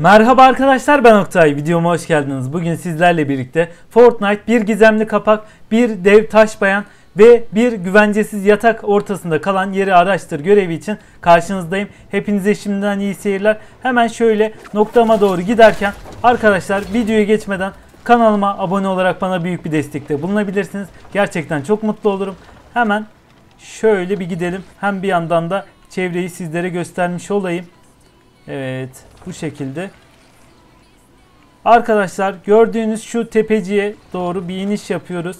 Merhaba arkadaşlar ben Oktay. Videoma hoş geldiniz. Bugün sizlerle birlikte Fortnite bir gizemli kapak, bir dev taş bayan ve bir güvencesiz yatak ortasında kalan yeri araştır görevi için karşınızdayım. Hepinize şimdiden iyi seyirler. Hemen şöyle noktama doğru giderken arkadaşlar videoya geçmeden kanalıma abone olarak bana büyük bir destekte bulunabilirsiniz. Gerçekten çok mutlu olurum. Hemen şöyle bir gidelim. Hem bir yandan da çevreyi sizlere göstermiş olayım. Evet bu şekilde. Arkadaşlar gördüğünüz şu tepeciye doğru bir iniş yapıyoruz.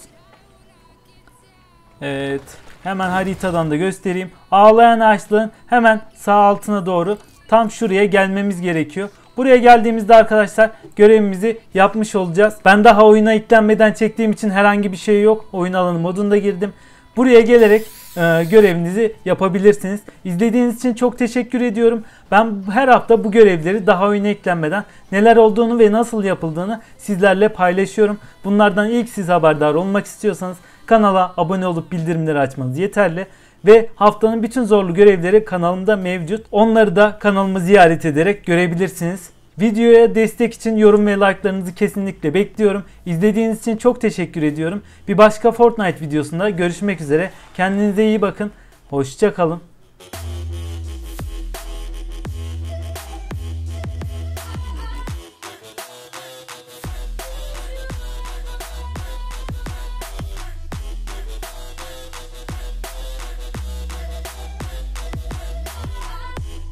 Evet hemen haritadan da göstereyim. Ağlayan ağaçlığın hemen sağ altına doğru tam şuraya gelmemiz gerekiyor. Buraya geldiğimizde arkadaşlar görevimizi yapmış olacağız. Ben daha oyuna eklenmeden çektiğim için herhangi bir şey yok. Oyun alanı modunda girdim. Buraya gelerek e, görevinizi yapabilirsiniz. İzlediğiniz için çok teşekkür ediyorum. Ben her hafta bu görevleri daha oyuna eklenmeden neler olduğunu ve nasıl yapıldığını sizlerle paylaşıyorum. Bunlardan ilk siz haberdar olmak istiyorsanız kanala abone olup bildirimleri açmanız yeterli. Ve haftanın bütün zorlu görevleri kanalımda mevcut. Onları da kanalımı ziyaret ederek görebilirsiniz. Videoya destek için yorum ve like'larınızı kesinlikle bekliyorum. İzlediğiniz için çok teşekkür ediyorum. Bir başka Fortnite videosunda görüşmek üzere. Kendinize iyi bakın. Hoşça kalın.